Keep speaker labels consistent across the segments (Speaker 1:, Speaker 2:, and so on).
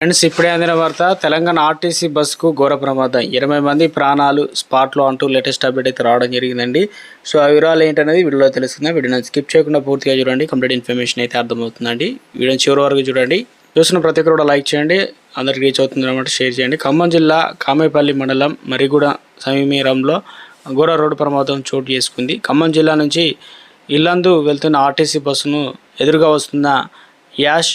Speaker 1: Friends ఇప్పుడే అందిన వార్త తెలంగాణ ఆర్టీసీ బస్సుకు ఘోర ప్రమాదం. ఇరవై మంది ప్రాణాలు స్పాట్లో అంటూ లేటెస్ట్ అప్డేట్ అయితే రావడం జరిగిందండి. సో ఆ వివరాలు ఏంటనేది వీడియోలో తెలుస్తుంది వీడియోని స్కిప్ చేయకుండా పూర్తిగా చూడండి. కంప్లీట్ ఇన్ఫర్మేషన్ అయితే అర్థమవుతుందండి. వీడియోని చివరి వరకు చూడండి. చూసిన ప్రతి ఒక్కరు కూడా లైక్ చేయండి. అందరికి రీచ్ అవుతుంది అనమాట షేర్ చేయండి. ఖమ్మం జిల్లా కామేపల్లి మండలం మరిగూడ సమీరంలో ఘోర రోడ్డు ప్రమాదం చోటు చేసుకుంది. ఖమ్మం జిల్లా నుంచి ఇల్లందు వెళ్తున్న ఆర్టీసీ బస్సును ఎదురుగా వస్తున్న యాష్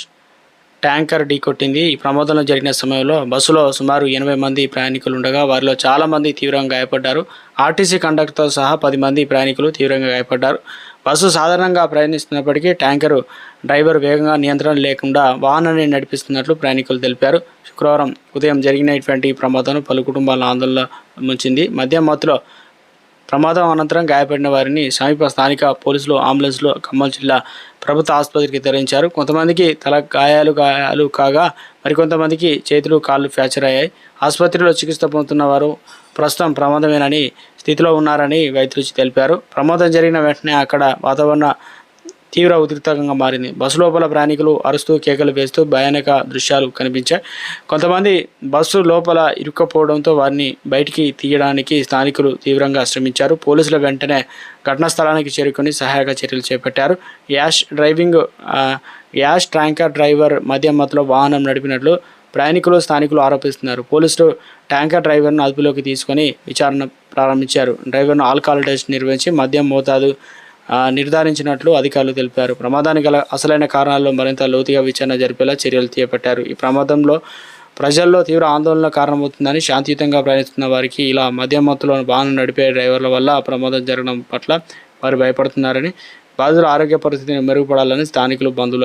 Speaker 1: ట్యాంకర్ ఢీకొట్టింది ఈ ప్రమాదంలో జరిగిన సమయంలో బస్సులో సుమారు ఎనభై మంది ప్రయాణికులు ఉండగా వారిలో చాలా మంది తీవ్రంగా గాయపడ్డారు. ఆర్టీసీ కండక్టర్తో సహా పది మంది ప్రయాణికులు తీవ్రంగా గాయపడ్డారు. బస్సు సాధారణంగా ప్రయాణిస్తున్నప్పటికీ ట్యాంకరు డ్రైవర్ వేగంగా నియంత్రణ లేకుండా వాహనాన్ని నడిపిస్తున్నట్లు ప్రయాణికులు తెలిపారు. శుక్రవారం ఉదయం జరిగినటువంటి ప్రమాదం పలు కుటుంబాల ఆందోళన ముంచింది. మద్యం మత్తులో ప్రమాదం అనంతరం గాయపడిన వారిని సమీప స్థానిక పోలీసులు అంబులెన్స్లో ఖమ్మం జిల్లా ప్రభుత్వ ఆసుపత్రికి తరలించారు. కొంతమందికి తల గాయాలు గాయాలు కాగా మరికొంతమందికి చేతులు కాళ్ళు ఫ్రాక్చర్ అయ్యాయి. ఆసుపత్రిలో చికిత్స పొందుతున్న వారు ప్రస్తుతం ప్రమాదమేనని స్థితిలో ఉన్నారని వైద్యులు తెలిపారు. ప్రమాదం జరిగిన వెంటనే అక్కడ వాతావరణ తీవ్ర ఉద్రిక్తంగా మారింది. బస్సు లోపల ప్రయాణికులు అరుస్తూ కేకలు వేస్తూ భయానక దృశ్యాలు కనిపించాయి. కొంతమంది బస్సు లోపల ఇరుక్కపోవడంతో వారిని బయటికి తీయడానికి స్థానికులు తీవ్రంగా శ్రమించారు. పోలీసులు వెంటనే ఘటనా స్థలానికి చేరుకొని సహాయక చర్యలు చేపట్టారు. Ash driving ash tanker driver మద్యం మధ్యలో వాహనం నడిపినట్లు ప్రయాణికులు స్థానికులు ఆరోపిస్తున్నారు. పోలీసులు ట్యాంకర్ డ్రైవర్ను అదుపులోకి తీసుకొని విచారణ ప్రారంభించారు. డ్రైవర్ను ఆల్కహాల్ టెస్ట్ నిర్వహించి మద్యం మోతాదు నిర్ధారించినట్లు అధికారులు తెలిపారు. ప్రమాదానికి గల అసలైన కారణాల్లో మరింత లోతుగా విచారణ జరిపేలా చర్యలు చేపట్టారు ఈ ప్రమాదంలో ప్రజల్లో తీవ్ర ఆందోళన కారణమవుతుందని శాంతియుతంగా ప్రయాణిస్తున్న వారికి ఇలా మద్యం మత్తులో వాహనం నడిపే డ్రైవర్ల వల్ల ప్రమాదం జరగడం పట్ల వారు భయపడుతున్నారని బాధితుల ఆరోగ్య పరిస్థితిని మెరుగుపడాలని స్థానికులు బంధువులు